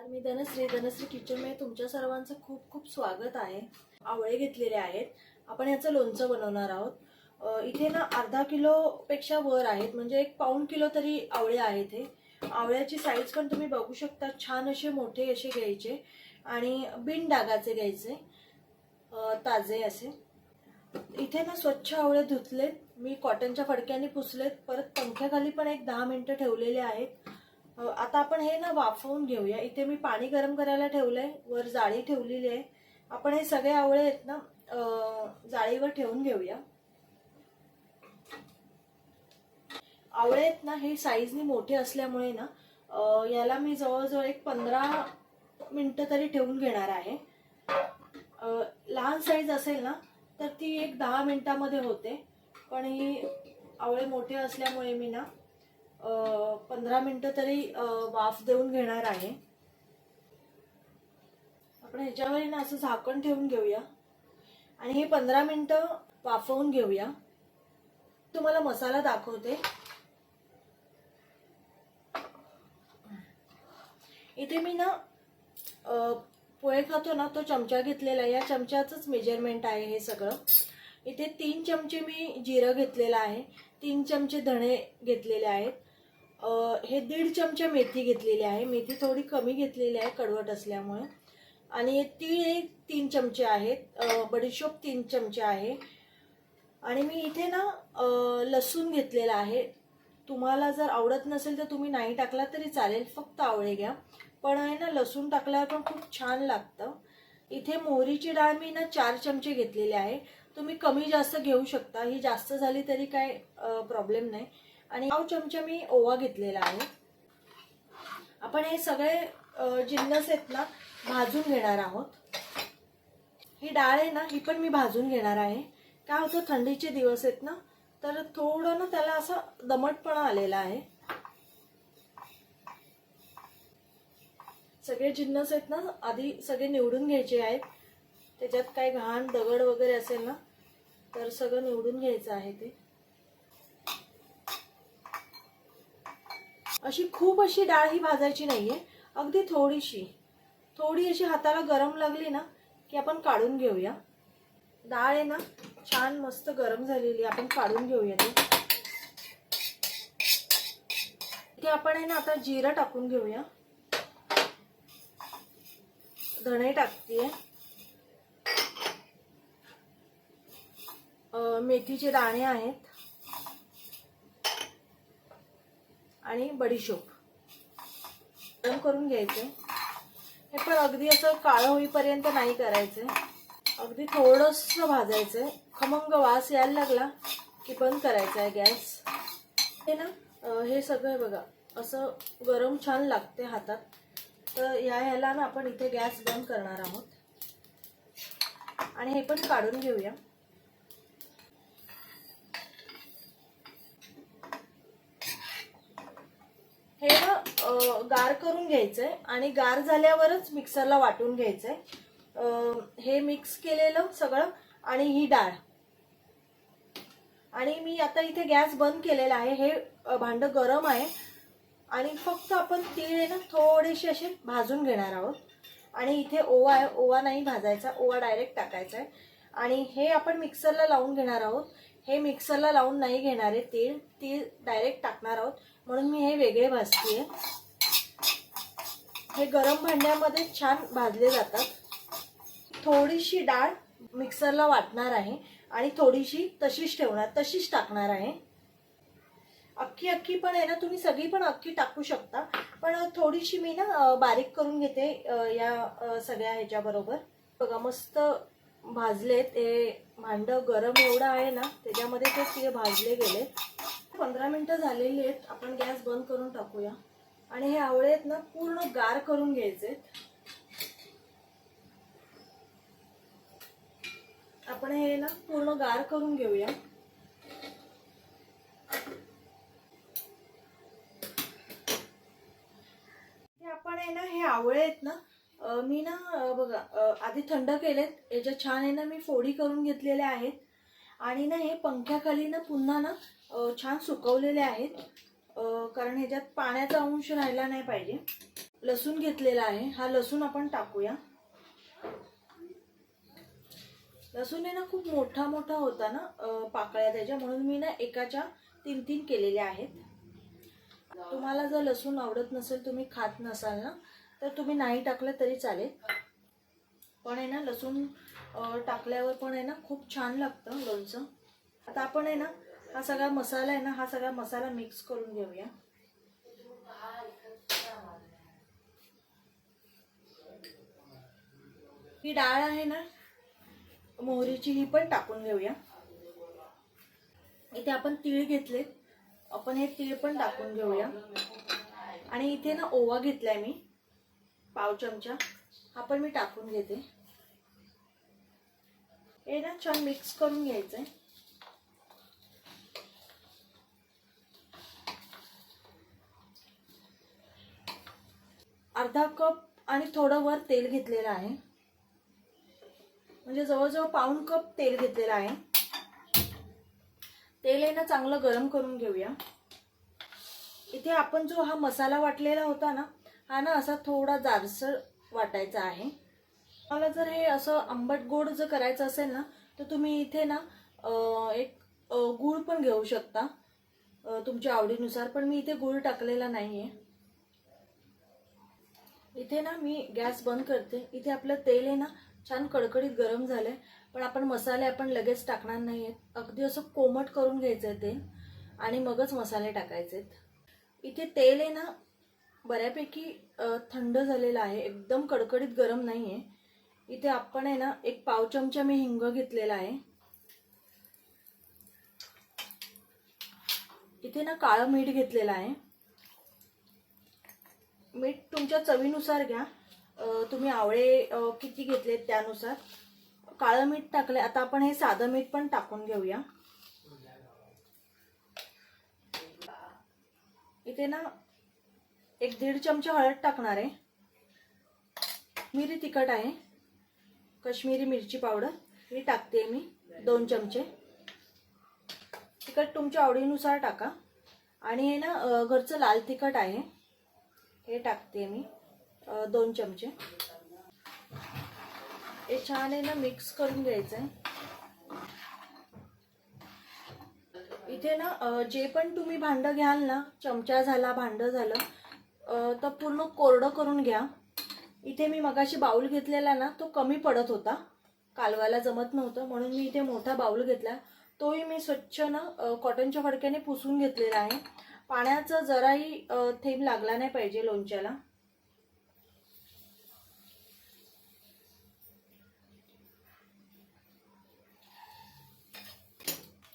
नमस्कार मी धनश्री. धनश्री किचनमध्ये तुमच्या सर्वांचं खूप खूप स्वागत आहे. आवळे घेतलेले आहेत. आपण याचं लोणचं बनवणार आहोत. इथे ना अर्धा किलोपेक्षा वर आहेत. म्हणजे एक पाऊण किलो तरी आवळे आहेत हे. आवळ्याची साईज पण तुम्ही बघू शकता. छान असे मोठे असे घ्यायचे. आणि बिन डागाचे घ्यायचे. ताजे असे. इथे ना स्वच्छ आवळे धुतलेत. मी कॉटनच्या फडक्याने पुसलेत. परत पंख्याखाली पण एक दहा मिनटं ठेवलेले आहेत. आता आपण हे ना वाफवून घेऊया. इथे मी पाणी गरम करायला ठेवलंय. वर जाळी ठेवलेली आहे. आपण हे सगळे आवळे आहेत ना जाळीवर ठेवून घेऊया. आवळे आहेत ना हे साईजनी मोठे असल्यामुळे ना याला मी जवळजवळ एक पंधरा मिनटं तरी ठेवून घेणार आहे. लहान साईज असेल ना तर ती एक दहा मिनिटामध्ये होते. पण ही आवळे मोठे असल्यामुळे मी ना पंधरा मिनिटं तरी वाफ देऊन घेणार आहे. आपण ह्याच्यावर ना असं झाकण ठेवून घेऊया. आणि हे पंधरा मिनिटं वाफवून घेऊया. तुम्हाला मसाला दाखवते. इथे मी ना पोहे खातो ना तो चमचा घेतलेला आहे. या चमच्याचंच मेजरमेंट आहे हे सगळं. इथे तीन चमचे मी जिरं घेतलेलं आहे. तीन चमचे धणे घेतलेले आहेत. हे दीड चमचे मेथी घेतलेली आहे. मेथी थोडी कमी घेतलेली आहे कडवट असल्यामुळे. आणि तीळ एक तीन चमचे आहेत. बडीशोप तीन चमचे आहे. आणि मी इथे ना लसूण घेतलेला आहे. तुम्हाला जर आवडत नसेल तर तुम्ही नाही टाकला तरी चालेल. फक्त आवळे घ्या. पण आहे ना लसूण टाकल्यावर पण खूप छान लागतं. इथे मोहरीची डाळ मी ना चार चमचे घेतलेले आहे. तुम्ही कमी जास्त घेऊ शकता. ही जास्त झाली तरी काय प्रॉब्लेम नाही. आणि पाव चमचा मी ओवा घेतलेला आहे. आपण हे सगळे जिन्नस आहेत ना भाजून घेणार आहोत. ही डाळ आहे ना ही पण मी भाजून घेणार आहे. काय होतं थंडीचे दिवस आहेत ना तर थोडं ना त्याला असं दमटपणा आलेला आहे. सगळे जिन्नस आहेत ना आधी सगळे निवडून घ्यायचे आहेत. त्याच्यात काही घाण दगड वगैरे असेल ना तर सगळं निवडून घ्यायचं आहे ते. अशी खूप अशी डाळ ही भाजायची नाहीये. अगदी थोडीशी. थोडी अशी हाताला गरम लागली ना की आपण काढून घेऊया. डाळ आहे ना छान मस्त गरम झालेली आपण काढून घेऊया ती. इथे आपण आहे ना आता जिरं टाकून घेऊया. धणे टाकतीये. मेथीचे दाणे आहेत. आणि बडीशोप. गरम करून घ्यायचे. हे पण अगदी असं काळं होईपर्यंत नाही करायचं. अगदी थोडंसं भाजायचं. खमंग वास यायला लागला की बंद करायचा आहे गॅस. हे ना हे सगळं बघा असं गरम छान लागते हातात. तर या ह्याला ना आपण इथे गॅस बंद करणार आहोत. आणि हे पण काढून घेऊया हे ना अं, गार करून घ्यायचंय आणि गार झाल्यावरच मिक्सरला वाटून घ्यायचंय. हे मिक्स केलेलं सगळं आणि ही डाळ. आणि मी आता इथे गॅस बंद केलेला आहे. हे भांड भांडं गरम आहे. आणि फक्त आपण तीळ आहे ना थोडेसे असे भाजून घेणार आहोत. आणि इथे ओवा आहे. ओवा नाही भाजायचा. ओवा डायरेक्ट टाकायचा आहे आणि हे आपण मिक्सरला लावून घेणार आहोत. हे मिक्सरला लावून नाही घेणार आहे तीळ. तीळ डायरेक्ट टाकणार आहोत. म्हणून मी हे वेगळे भाजतीये. हे गरम भांड्यामध्ये छान भाजले जातात. थोडीशी डाळ मिक्सरला वाटणार आहे आणि थोडीशी तशीच ठेवणार तशीच टाकणार आहे. अख्खी अख्खी पण आहे ना तुम्ही सगळी पण अख्खी टाकू शकता. पण थोडीशी मी ना बारीक करून घेते या सगळ्या ह्याच्याबरोबर. बघा मस्त भाजलेत हे भांड गरम एवढं आहे ना त्याच्यामध्ये ते भाजले गेले. पंधरा मिनटं झालेली आहेत. आपण गॅस बंद करून टाकूया. आणि हे आवळे आहेत ना पूर्ण गार करून घ्यायचे आपण हे ना पूर्ण गार करून घेऊया. हे आपण आहे ना हे आवळे आहेत ना मी ना बघा आधी थंड केलेत. याच्या छान आहे ना मी फोडी करून घेतलेल्या आहेत. आणि ना हे पंख्याखाली ना पुन्हा ना छान सुकवलेले आहेत. कारण ह्याच्यात पाण्याचा अंश राहिला नाही पाहिजे. लसूण घेतलेला आहे. हा लसूण आपण टाकूया. लसूण आहे ना खूप मोठा मोठा होता ना पाकळ्या त्याच्या. म्हणून मी ना एकाच्या तीन तीन केलेल्या आहेत. तुम्हाला जर लसूण आवडत नसेल तुम्ही खात नसाल ना तर तुम्ही नाही टाकलं तरी चालेल. पण आहे ना लसूण टाकल्यावर पण आहे ना खूप छान लागतं लोणचं. आता आपण आहे ना हा सगळा मसाला आहे ना हा सगळा मसाला मिक्स करून घेऊया. ही डाळ आहे ना मोहरीची ही पण टाकून घेऊया. इथे आपण तीळ घेतले आपण हे तीळ पण टाकून घेऊया. आणि इथे ना ओवा घेतलाय मी पाव चमचा. हा पण मी टाकून घेते. हे ना छान मिक्स करून घ्यायचंय. अर्धा कप आणि थोडं वर तेल घेतलेलं आहे. म्हणजे जवळजवळ पाऊण कप तेल घेतलेलं आहे. तेल आहे ना चांगलं गरम करून घेऊया. इथे आपण जो हा मसाला वाटलेला होता ना हा ना असा थोडा जाडसर वाटायचा आहे. मला जर हे असं आंबट गोड जर करायचं असेल ना तर तुम्ही इथे ना एक गूळ पण घेऊ शकता. तुमच्या आवडीनुसार पण मी इथे गूळ टाकलेला नाही आहे इथे ना मी गॅस बंद करते. इथे आपलं तेल आहे ना छान कडकडीत गरम झालंय. पण आपण मसाले आपण लगेच टाकणार नाही आहेत अगदी असं कोमट करून घ्यायचं आहे तेल आणि मगच मसाले टाकायचे आहेत इथे तेल आहे ना बऱ्यापैकी थंड झालेलं आहे. एकदम कडकडीत गरम नाही आहे इथे आपण आहे ना एक पाव चमचा मी हिंग घेतलेला आहे. इथे ना काळं मीठ घेतलेलं आहे. मीठ तुमच्या चवीनुसार घ्या. तुम्ही आवळे किती घेतलेत त्यानुसार. काळं मीठ टाकले आता आपण हे साधं मीठ पण टाकून घेऊया. इथे ना एक दीड चमचा हळद टाकणार आहे. मिरी तिखट आहे. कश्मीरी मिरची पावडर. ही टाकते मी दोन चमचे. तिखट तुमच्या आवडीनुसार टाका. आणि हे ना घरचं लाल तिखट आहे. हे टाकते मी. दोन चमचे. हे छान आहे ना मिक्स करून घ्यायचं आहे इथे ना जे पण तुम्ही भांडं घ्याल ना चमचा झाला भांडं झालं तर पूर्ण कोरडं करून घ्या. इथे मी मगाशी बाऊल घेतलेला ना तो कमी पडत होता. कालवायला जमत नव्हतं म्हणून मी इथे मोठा बाऊल घेतला. तोही मी स्वच्छ ना कॉटनच्या फडक्याने पुसून घेतलेला आहे. पाण्याचा जराही थेंब लागला नाही पाहिजे लोणच्याला.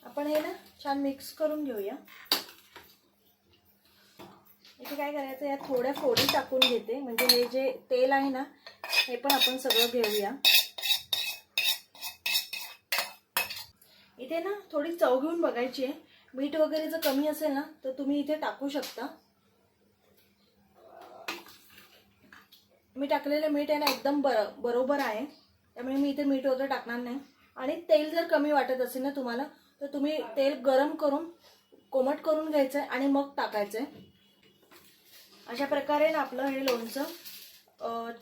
आपण हे ना छान मिक्स करून घेऊया. इथे काय करायचं या थोड्या फोडी टाकून घेते. म्हणजे हे जे तेल आहे ना हे पण आपण सगळं घेऊया. इथे ना थोडी चव घेऊन बघायची आहे. मीठ वगैरे जर कमी असेल ना तर तुम्ही इथे टाकू शकता. मी टाकलेलं मीठ आहे ना एकदम बर बरोबर आहे. त्यामुळे मी इथे मीठ वगैरे टाकणार नाही. आणि तेल जर कमी वाटत असेल ना तुम्हाला तर तुम्ही तेल गरम करून कोमट करून घ्यायचं आहे आणि मग टाकायचं आहे अशा प्रकारे ना आपलं हे लोणचं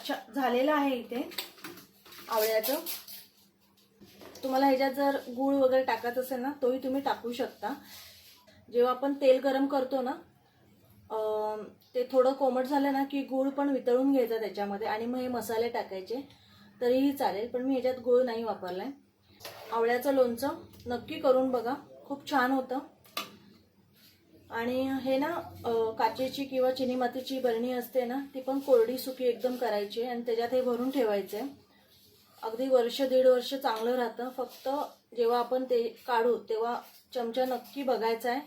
छ- झालेलं आहे इथे आवळ्याचं. तुम्हाला ह्याच्यात जर गूळ वगैरे टाकायचं असेल ना तोही तुम्ही टाकू शकता. जेव्हा आपण तेल गरम करतो ना ते थोडं कोमट झालं ना की गूळ पण वितळून घ्यायचा त्याच्यामध्ये आणि मग हे मसाले टाकायचे तरीही चालेल. पण मी ह्याच्यात गूळ नाही वापरलाय. आवळ्याचं लोणचं नक्की करून बघा. खूप छान होतं. आणि हे ना काचेची किंवा चिनी मातीची बरणी असते ना ती पण कोरडी सुकी एकदम करायची आणि त्याच्यात हे भरून ठेवायचे अगदी वर्ष दीड वर्ष चांगलं राहतं. फक्त जेव्हा आपण ते काढू तेव्हा चमचा नक्की बघायचा आहे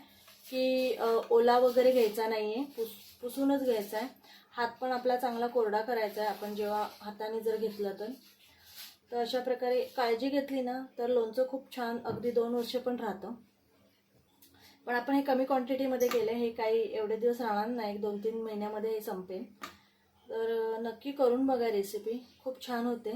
की ओला वगैरे घ्यायचा नाही आहे पुस पुसूनच घ्यायचा आहे. हात पण आपला चांगला कोरडा करायचा आहे आपण जेव्हा हाताने जर घेतलं तर. तर अशा प्रकारे काळजी घेतली ना तर लोणचं खूप छान अगदी दोन वर्ष पण राहतं. पण आपण हे कमी क्वांटिटीमध्ये केलं हे काही एवढे दिवस राहणार नाही एक दोन तीन महिन्यामध्ये हे संपेल. तर नक्की करून बघा रेसिपी खूप छान होते.